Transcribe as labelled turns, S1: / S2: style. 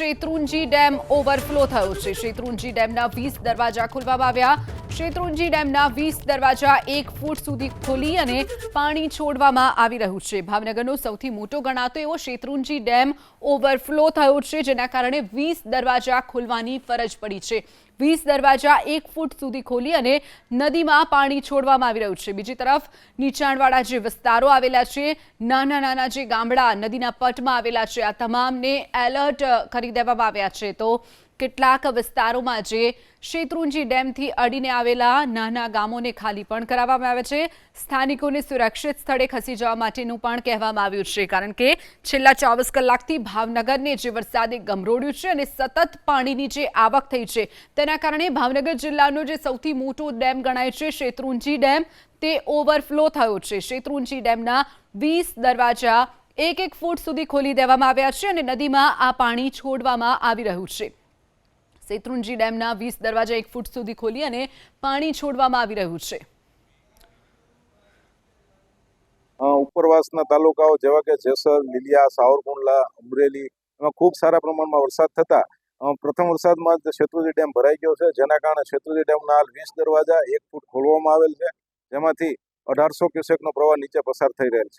S1: Shetrunji dam overflow થયો છે. શેત્રુંજી ડેમના વીસ દરવાજા ખોલવામાં આવ્યા. શેત્રુંજી ડેમના વીસ દરવાજા એક ફૂટ સુધી ખોલી અને પાણી છોડવામાં આવી રહ્યું છે. ભાવનગરનો સૌથી મોટો ગણાતો એવો શેત્રુંજી ડેમ ઓવરફ્લો થયો છે, જેના કારણે વીસ દરવાજા ખોલવાની ફરજ પડી છે. વીસ દરવાજા એક ફૂટ સુધી ખોલી અને નદીમાં પાણી છોડવામાં આવી રહ્યું છે. બીજી તરફ, નીચાણવાળા જે વિસ્તારો આવેલા છે, નાના નાના જે ગામડા નદીના પટમાં આવેલા છે, આ તમામને એલર્ટ કરી દેવામાં આવ્યા છે. તો કેટલાક વિસ્તારોમાં જે શેત્રુંજી ડેમથી અડીને આવેલા નાના ગામોને ખાલી પણ કરાવવામાં આવે છે. સ્થાનિકોને સુરક્ષિત સ્થળે ખસી જવા માટેનું પણ કહેવામાં આવ્યું છે. કારણ કે છેલ્લા ચોવીસ કલાકથી ભાવનગરને જે વરસાદે ગમરોડ્યું છે અને સતત પાણીની જે આવક થઈ છે, તેના કારણે ભાવનગર જિલ્લાનો જે સૌથી મોટો ડેમ ગણાય છે, શેત્રુંજી ડેમ, તે ઓવરફ્લો થયો છે. શેત્રુંજી ડેમના વીસ દરવાજા એક એક ફૂટ સુધી ખોલી દેવામાં આવ્યા છે અને નદીમાં આ પાણી છોડવામાં આવી રહ્યું છે. શેત્રુંજી ડેમના વીસ દરવાજા એક ફૂટ સુધી ખોલી અને પાણી છોડવામાં આવી રહ્યું છે.
S2: ઉપરવાસના તાલુકાઓ જેવા કે જેસર, લીલિયા, સાવરકુંડલા, અમરેલી, એમાં ખૂબ સારા પ્રમાણમાં વરસાદ થતા પ્રથમ વરસાદમાં જ શેત્રુંજી ડેમ ભરાઈ ગયો છે. જેના કારણે શેત્રુજી ડેમના હાલ વીસ દરવાજા એક ફૂટ ખોલવામાં આવેલ છે. જેમાંથી અઢારસો ક્યુસેકનો પ્રવાહ નીચે પસાર થઈ રહેલ છે.